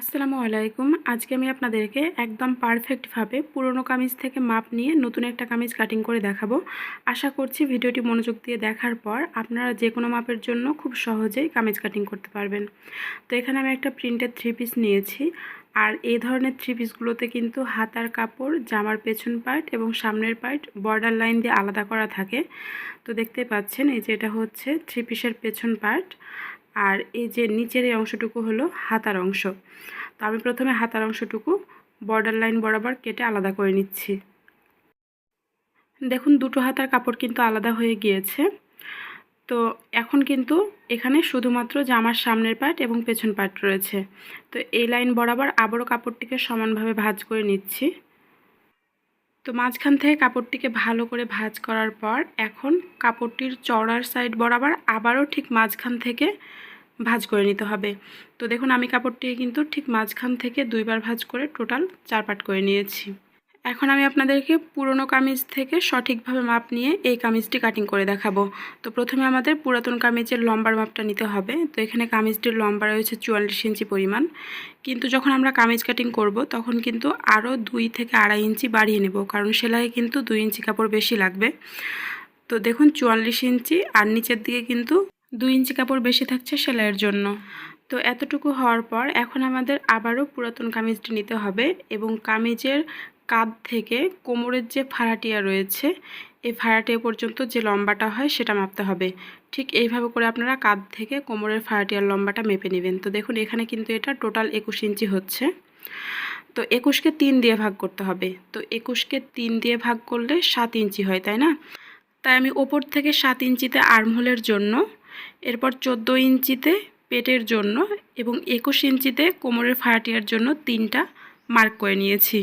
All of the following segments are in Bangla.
আসসালামু আলাইকুম। আজকে আমি আপনাদেরকে একদম পারফেক্টভাবে পুরনো কামিজ থেকে মাপ নিয়ে নতুন একটা কামিজ কাটিং করে দেখাবো। আশা করছি ভিডিওটি মনোযোগ দিয়ে দেখার পর আপনারা যে কোনো মাপের জন্য খুব সহজেই কামিজ কাটিং করতে পারবেন। তো এখানে আমি একটা প্রিন্টের থ্রি পিস নিয়েছি। আর এই ধরনের থ্রি পিসগুলোতে কিন্তু হাতার কাপড়, জামার পেছন পার্ট এবং সামনের পার্ট বর্ডার লাইন দিয়ে আলাদা করা থাকে। তো দেখতে পাচ্ছেন, এই যে এটা হচ্ছে থ্রি পিসের পেছন পার্ট আর এই যে নিচের এই অংশটুকু হলো হাতার অংশ। তো আমি প্রথমে হাতার অংশটুকু বর্ডার লাইন বরাবর কেটে আলাদা করে নিচ্ছি। দেখুন, দুটো হাতার কাপড় কিন্তু আলাদা হয়ে গিয়েছে। তো এখন কিন্তু এখানে শুধুমাত্র জামার সামনের পার্ট এবং পেছন পার্ট রয়েছে। তো এই লাইন বরাবর আবারও কাপড়টিকে সমানভাবে ভাঁজ করে নিচ্ছি। তো মাঝখান থেকে কাপড়টিকে ভালো করে ভাজ করার পর এখন কাপড়টির চড়ার সাইড বরাবর আবারও ঠিক মাঝখান থেকে ভাজ করে নিতে হবে। তো দেখুন আমি কাপড়টিকে কিন্তু ঠিক মাঝখান থেকে দুইবার ভাজ করে টোটাল চার পাট করে নিয়েছি। এখন আমি আপনাদেরকে পুরনো কামিজ থেকে সঠিকভাবে মাপ নিয়ে এই কামিজটি কাটিং করে দেখাবো। তো প্রথমে আমাদের পুরাতন কামিজের লম্বার মাপটা নিতে হবে। তো এখানে কামিজটির লম্বা রয়েছে চুয়াল্লিশ ইঞ্চি পরিমাণ। কিন্তু যখন আমরা কামিজ কাটিং করব, তখন কিন্তু আরও দুই থেকে আড়াই ইঞ্চি বাড়িয়ে নেব, কারণ সেলাই কিন্তু দুই ইঞ্চি কাপড় বেশি লাগবে। তো দেখুন, চুয়াল্লিশ ইঞ্চি আর নিচের দিকে কিন্তু দুই ইঞ্চি কাপড় বেশি থাকছে সেলাইয়ের জন্য। তো এতটুকু হওয়ার পর এখন আমাদের আবারও পুরাতন কামিজটি নিতে হবে এবং কামিজের কাঁধ থেকে কোমরের যে ফাড়াটিয়া রয়েছে, এই ফাড়াটিয়া পর্যন্ত যে লম্বাটা হয় সেটা মাপতে হবে। ঠিক এইভাবে করে আপনারা কাঁধ থেকে কোমরের ফাড়াটিয়ার লম্বাটা মেপে নেবেন। তো দেখুন, এখানে কিন্তু এটা টোটাল একুশ ইঞ্চি হচ্ছে। তো একুশকে তিন দিয়ে ভাগ করতে হবে। তো একুশকে তিন দিয়ে ভাগ করলে সাত ইঞ্চি হয়, তাই না? তাই আমি ওপর থেকে সাত ইঞ্চিতে আর্মহোলের জন্য, এরপর চোদ্দ ইঞ্চিতে পেটের জন্য এবং একুশ ইঞ্চিতে কোমরের ফাটিয়ার জন্য তিনটা মার্ক করে নিয়েছি।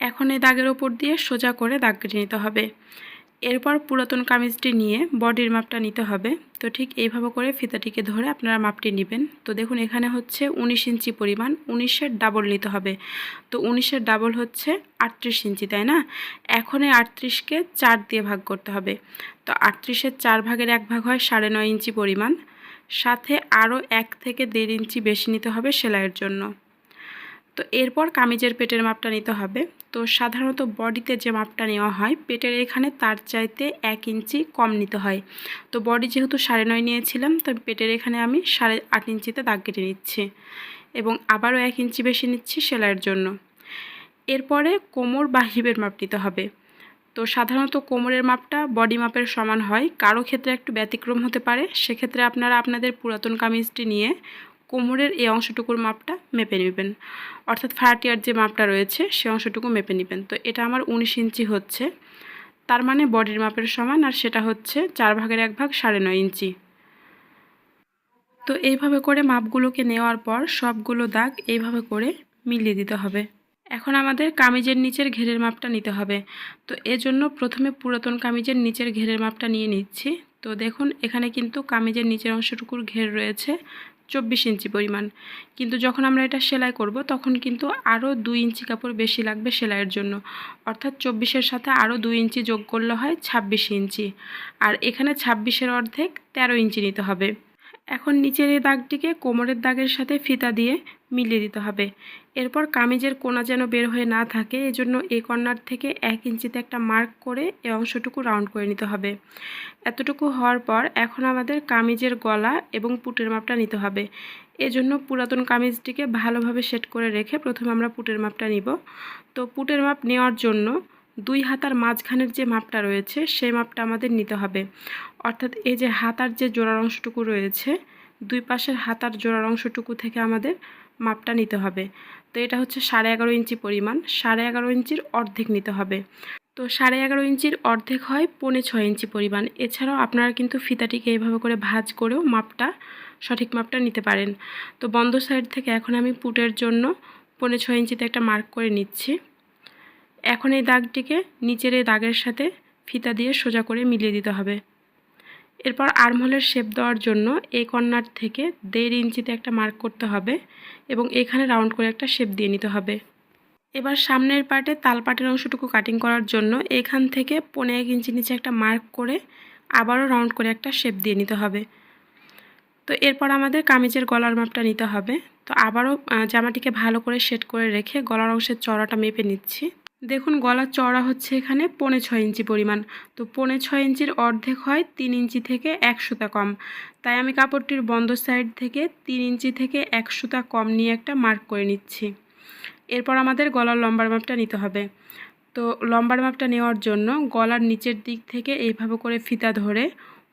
এখন এই দাগের ওপর দিয়ে সোজা করে দাগ কেটে নিতে হবে। এরপর পুরাতন কামিজটি নিয়ে বডির মাপটা নিতে হবে। তো ঠিক এইভাবে করে ফিতাটিকে ধরে আপনারা মাপটি নেবেন। তো দেখুন, এখানে হচ্ছে উনিশ ইঞ্চি পরিমাণ, উনিশের ডাবল নিতে হবে। তো উনিশের ডাবল হচ্ছে আটত্রিশ ইঞ্চি, তাই না? এখন এই আটত্রিশকে চার দিয়ে ভাগ করতে হবে। তো আটত্রিশের চার ভাগের এক ভাগ হয় সাড়ে নয় ইঞ্চি পরিমাণ। সাথে আরও এক থেকে দেড় ইঞ্চি বেশি নিতে হবে সেলাইয়ের জন্য। তো এরপর কামিজের পেটের মাপটা নিতে হবে। তো সাধারণত বডিতে যে মাপটা নেওয়া হয়, পেটের এখানে তার চাইতে এক ইঞ্চি কম নিতে হয়। তো বডি যেহেতু সাড়ে নয় নিয়েছিলাম, তো পেটের এখানে আমি সাড়ে আট ইঞ্চিতে দাগ কেটে নিচ্ছি এবং আবারও এক ইঞ্চি বেশি নিচ্ছি সেলাইয়ের জন্য। এরপরে কোমর বা হিপের মাপ নিতে হবে। তো সাধারণত কোমরের মাপটা বডি মাপের সমান হয়। কারও ক্ষেত্রে একটু ব্যতিক্রম হতে পারে। সেক্ষেত্রে আপনারা আপনাদের পুরাতন কামিজটি নিয়ে কোমরের এই অংশটুকুর মাপটা মেপে নেবেন। অর্থাৎ ফাটিয়ার যে মাপটা রয়েছে, সে অংশটুকু মেপে নেবেন। তো এটা আমার উনিশ ইঞ্চি হচ্ছে। তার মানে বডির মাপের সমান আর সেটা হচ্ছে চার ভাগের এক ভাগ সাড়ে নয় ইঞ্চি। তো এইভাবে করে মাপগুলোকে নেওয়ার পর সবগুলো দাগ এইভাবে করে মিলিয়ে দিতে হবে। এখন আমাদের কামিজের নিচের ঘেরের মাপটা নিতে হবে। তো এজন্য প্রথমে পুরাতন কামিজের নিচের ঘেরের মাপটা নিয়ে নিচ্ছি। তো দেখুন, এখানে কিন্তু কামিজের নিচের অংশটুকুর ঘের রয়েছে। চব্বিশ ইঞ্চি পরিমাণ। কিন্তু যখন আমরা এটা সেলাই করব, তখন কিন্তু আরও দুই ইঞ্চি কাপড় বেশি লাগবে সেলাইয়ের জন্য। অর্থাৎ চব্বিশের সাথে আরও দুই ইঞ্চি যোগ করলে হয় ছাব্বিশ ইঞ্চি। আর এখানে ছাব্বিশের অর্ধেক তেরো ইঞ্চি নিতে হবে। এখন নিচের এই দাগটিকে কোমরের দাগের সাথে ফিতা দিয়ে মিলিয়ে দিতে হবে। এরপর কামিজের কোনা যেন বের হয়ে না থাকে, এজন্য এই কর্নার থেকে এক ইঞ্চিতে একটা মার্ক করে এই অংশটুকু রাউন্ড করে নিতে হবে। এতটুকু হওয়ার পর এখন আমাদের কামিজের গলা এবং পুটের মাপটা নিতে হবে। এজন্য পুরাতন কামিজটিকে ভালোভাবে সেট করে রেখে প্রথমে আমরা পুটের মাপটা নিব। তো পুটের মাপ নেওয়ার জন্য দুই হাতার মাঝখানের যে মাপটা রয়েছে সেই মাপটা আমাদের নিতে হবে। অর্থাৎ এই যে হাতার যে জোড়ার অংশটুকু রয়েছে, দুই পাশের হাতার জোড়ার অংশটুকু থেকে আমাদের মাপটা নিতে হবে। তো এটা হচ্ছে সাড়ে এগারো ইঞ্চি পরিমাণ, সাড়ে এগারো ইঞ্চির অর্ধেক নিতে হবে। তো সাড়ে এগারো ইঞ্চির অর্ধেক হয় পৌনে ছয় ইঞ্চি পরিমাণ। এছাড়াও আপনারা কিন্তু ফিতাটিকে এইভাবে করে ভাজ করেও মাপটা, সঠিক মাপটা নিতে পারেন। তো বন্ধ সাইড থেকে এখন আমি পুটের জন্য পৌনে ছয় ইঞ্চিতে একটা মার্ক করে নিচ্ছি। এখন এই দাগটিকে নিচের এই দাগের সাথে ফিতা দিয়ে সোজা করে মিলিয়ে দিতে হবে। এরপর আর্মহোলের শেপ দেওয়ার জন্য এই কর্নার থেকে দেড় ইঞ্চিতে একটা মার্ক করতে হবে এবং এখানে রাউন্ড করে একটা শেপ দিয়ে নিতে হবে। এবার সামনের পার্টে তালপাটের অংশটুকু কাটিং করার জন্য এখান থেকে পনেরো এক ইঞ্চি নিচে একটা মার্ক করে আবারও রাউন্ড করে একটা শেপ দিয়ে নিতে হবে। তো এরপর আমাদের কামিজের গলার মাপটা নিতে হবে। তো আবারও জামাটিকে ভালো করে সেট করে রেখে গলার অংশের চড়াটা মেপে নিচ্ছি। দেখুন গলার চড়া হচ্ছে এখানে পৌনে ছয় ইঞ্চি পরিমাণ। তো পৌনে ছয় ইঞ্চির অর্ধেক হয় তিন ইঞ্চি থেকে এক সুতা কম। তাই আমি কাপড়টির বন্ধ সাইড থেকে তিন ইঞ্চি থেকে এক সুতা কম নিয়ে একটা মার্ক করে নিচ্ছি। এরপর আমাদের গলার লম্বার মাপটা নিতে হবে। তো লম্বার মাপটা নেওয়ার জন্য গলার নিচের দিক থেকে এইভাবে করে ফিতা ধরে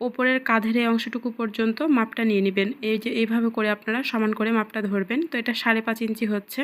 ওপরের কাঁধের এই অংশটুকু পর্যন্ত মাপটা নিয়ে নেবেন। এই যে এইভাবে করে আপনারা সমান করে মাপটা ধরবেন। তো এটা সাড়ে পাঁচ ইঞ্চি হচ্ছে।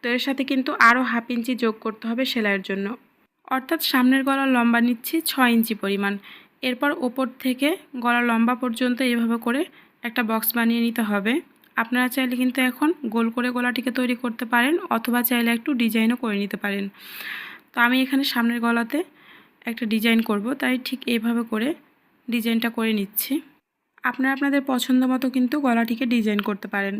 তো এর সাথে কিন্তু আরও হাফ ইঞ্চি যোগ করতে হবে সেলাইয়ের জন্য। অর্থাৎ সামনের গলা লম্বা নিচ্ছি ছয় ইঞ্চি পরিমাণ। এরপর ওপর থেকে গলা লম্বা পর্যন্ত এইভাবে করে একটা বক্স বানিয়ে নিতে হবে। আপনারা চাইলে কিন্তু এখন গোল করে গলাটিকে তৈরি করতে পারেন অথবা চাইলে একটু ডিজাইনও করে নিতে পারেন। তো আমি এখানে সামনের গলাতে একটা ডিজাইন করব। তাই ঠিক এইভাবে করে ডিজাইনটা করে নিচ্ছি। আপনারা আপনাদের পছন্দ মতো কিন্তু গলাটিকে ডিজাইন করতে পারেন।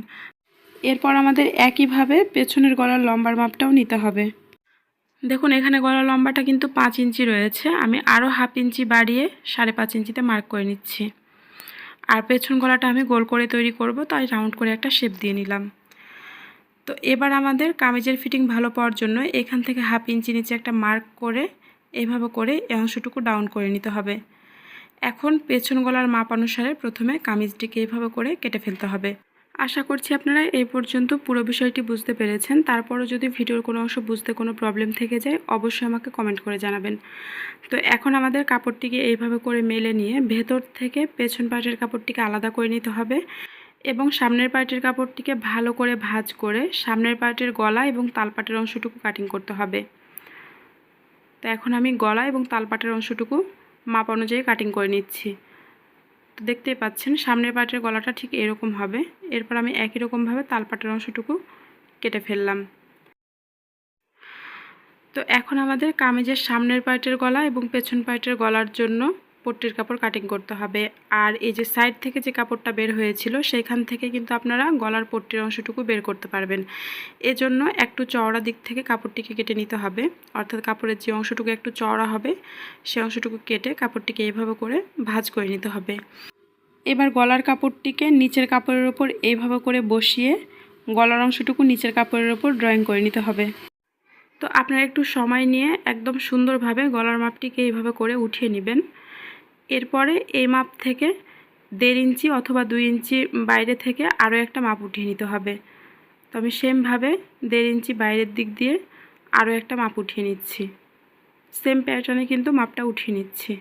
এরপর আমাদের একইভাবে পেছনের গলার লম্বার মাপটাও নিতে হবে। দেখুন, এখানে গলার লম্বাটা কিন্তু পাঁচ ইঞ্চি রয়েছে। আমি আরও হাফ ইঞ্চি বাড়িয়ে সাড়ে পাঁচ ইঞ্চিতে মার্ক করে নিচ্ছি। আর পেছন গলাটা আমি গোল করে তৈরি করব, তাই রাউন্ড করে একটা শেপ দিয়ে নিলাম। তো এবার আমাদের কামিজের ফিটিং ভালো পাওয়ার জন্য এখান থেকে হাফ ইঞ্চি নিচে একটা মার্ক করে এইভাবে করে এই অংশটুকু ডাউন করে নিতে হবে। এখন পেছন গলার মাপ অনুসারে প্রথমে কামিজটিকে এইভাবে করে কেটে ফেলতে হবে। আশা করছি আপনারা এই পর্যন্ত পুরো বিষয়টি বুঝতে পেরেছেন। তারপরও যদি ভিডিওর কোনো অংশ বুঝতে কোনো প্রবলেম থেকে যায়, অবশ্যই আমাকে কমেন্ট করে জানাবেন। তো এখন আমাদের কাপড়টিকে এইভাবে করে মেলে নিয়ে ভেতর থেকে পেছন পাটের কাপড়টিকে আলাদা করে নিতে হবে এবং সামনের পার্টের কাপড়টিকে ভালো করে ভাঁজ করে সামনের পার্টের গলা এবং তালপাটের অংশটুকু কাটিং করতে হবে। তো এখন আমি গলা এবং তালপাটের অংশটুকু মাপ অনুযায়ী কাটিং করে নিচ্ছি। তো দেখতেই পাচ্ছেন, সামনের পাটের গলাটা ঠিক এরকম হবে। এরপর আমি একই রকমভাবে তালপাটের অংশটুকু কেটে ফেললাম। তো এখন আমাদের কামিজের সামনের পার্টের গলা এবং পেছন পার্টের গলার জন্য পট্টির কাপড় কাটিং করতে হবে। আর এই যে সাইড থেকে যে কাপড়টা বের হয়েছিল সেইখান থেকে কিন্তু আপনারা গলার পট্টির অংশটুকু বের করতে পারবেন। এজন্য একটু চওড়া দিক থেকে কাপড়টিকে কেটে নিতে হবে। অর্থাৎ কাপড়ের যে অংশটুকু একটু চওড়া হবে সেই অংশটুকু কেটে কাপড়টিকে এইভাবে করে ভাজ করে নিতে হবে। এবার গলার কাপড়টিকে নিচের কাপড়ের ওপর এইভাবে করে বসিয়ে গলার অংশটুকু নিচের কাপড়ের ওপর ড্রয়িং করে নিতে হবে। তো আপনারা একটু সময় নিয়ে একদম সুন্দরভাবে গলার মাপটিকে এইভাবে করে উঠিয়ে নেবেন। এরপরে এই মাপ থেকে দেড় ইঞ্চি অথবা দুই ইঞ্চি বাইরে থেকে আরও একটা মাপ উঠিয়ে নিতে হবে। তো আমি সেমভাবে দেড় ইঞ্চি বাইরের দিক দিয়ে আরও একটা মাপ উঠিয়ে নিচ্ছি। সেম প্যাটার্নে কিন্তু মাপটা উঠিয়ে নিচ্ছি।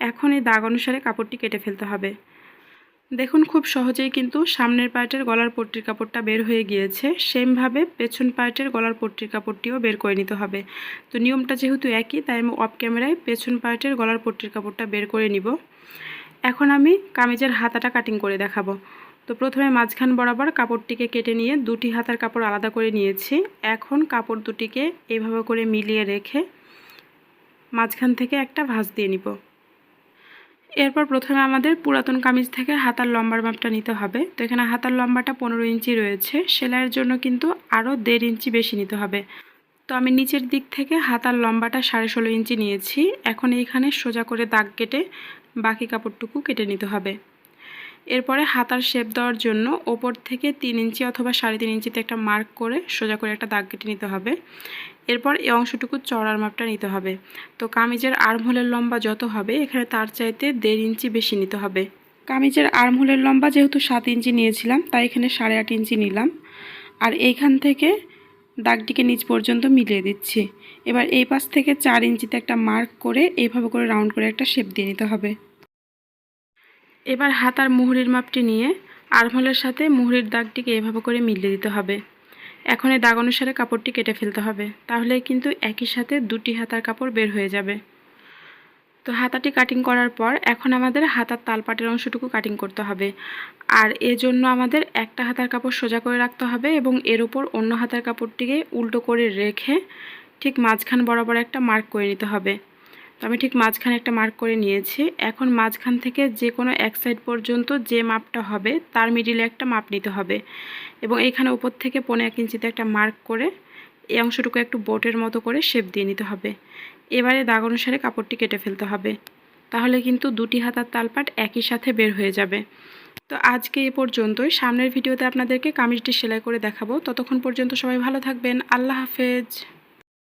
এখন এই দাগ অনুসারে কাপড়টি কেটে ফেলতে হবে। দেখুন, খুব সহজেই কিন্তু সামনের পার্টের গলার পট্টির কাপড়টা বের হয়ে গিয়েছে। সেমভাবে পেছন পার্টের গলার পট্টির কাপড়টিও বের করে নিতে হবে। তো নিয়মটা যেহেতু একই, তাই আমি অফ ক্যামেরায় পেছন পার্টের গলার পট্টির কাপড়টা বের করে নিব। এখন আমি কামিজের হাতাটা কাটিং করে দেখাবো। তো প্রথমে মাঝখান বরাবর কাপড়টিকে কেটে নিয়ে দুটি হাতার কাপড় আলাদা করে নিয়েছি। এখন কাপড় দুটিকে এভাবে করে মিলিয়ে রেখে মাঝখান থেকে একটা ভাঁজ দিয়ে নিব। এরপর প্রথমে আমাদের পুরাতন কামিজ থেকে হাতার লম্বার মাপটা নিতে হবে। তো এখানে হাতার লম্বাটা পনেরো ইঞ্চি রয়েছে। সেলাইয়ের জন্য কিন্তু আরও দেড় ইঞ্চি বেশি নিতে হবে। তো আমি নিচের দিক থেকে হাতার লম্বাটা সাড়ে ষোলো ইঞ্চি নিয়েছি। এখন এইখানে সোজা করে দাগ কেটে বাকি কাপড়টুকু কেটে নিতে হবে। এরপরে হাতার শেপ দেওয়ার জন্য ওপর থেকে তিন ইঞ্চি অথবা সাড়ে তিন ইঞ্চিতে একটা মার্ক করে সোজা করে একটা দাগ কেটে নিতে হবে। এরপর এই অংশটুকু চড়ার মাপটা নিতে হবে। তো কামিজের আর্মহোলের লম্বা যত হবে, এখানে তার চাইতে দেড় ইঞ্চি বেশি নিতে হবে। কামিজের আর্মহোলের লম্বা যেহেতু সাত ইঞ্চি নিয়েছিলাম, তাই এখানে সাড়ে আট ইঞ্চি নিলাম। আর এইখান থেকে দাগটিকে নিচ পর্যন্ত মিলিয়ে দিচ্ছি। এবার এই পাশ থেকে চার ইঞ্চিতে একটা মার্ক করে এইভাবে করে রাউন্ড করে একটা শেপ দিয়ে নিতে হবে। এবার হাতার মুহুরির মাপটি নিয়ে আর্মহোলের সাথে মুহুরির দাগটিকে এভাবে করে মিলিয়ে দিতে হবে। এখন এই দাগ অনুসারে কাপড়টি কেটে ফেলতে হবে। তাহলে কিন্তু একই সাথে দুটি হাতার কাপড় বের হয়ে যাবে। তো হাতাটি কাটিং করার পর এখন আমাদের হাতার তালপাটের অংশটুকু কাটিং করতে হবে। আর এজন্য আমাদের একটা হাতার কাপড় সোজা করে রাখতে হবে এবং এর ওপর অন্য হাতার কাপড়টিকে উল্টো করে রেখে ঠিক মাঝখান বরাবর একটা মার্ক করে নিতে হবে। তো আমি ঠিক মাঝখানে একটা মার্ক করে নিয়েছি। এখন মাঝখান থেকে যে কোনো এক সাইড পর্যন্ত যে মাপটা হবে, তার মিডিলে একটা মাপ নিতে হবে। এবং এখানে উপর থেকে পনেরো এক ইঞ্চিতে একটা মার্ক করে এই অংশটুকু একটু বোটের মতো করে শেপ দিয়ে নিতে হবে। এবারে দাগ অনুসারে কাপড়টি কেটে ফেলতে হবে। তাহলে কিন্তু দুটি হাতার তালপাট একই সাথে বের হয়ে যাবে। তো আজকে এ পর্যন্তই। সামনের ভিডিওতে আপনাদেরকে কামিজটি সেলাই করে দেখাবো। ততক্ষণ পর্যন্ত সবাই ভালো থাকবেন। আল্লাহ হাফেজ।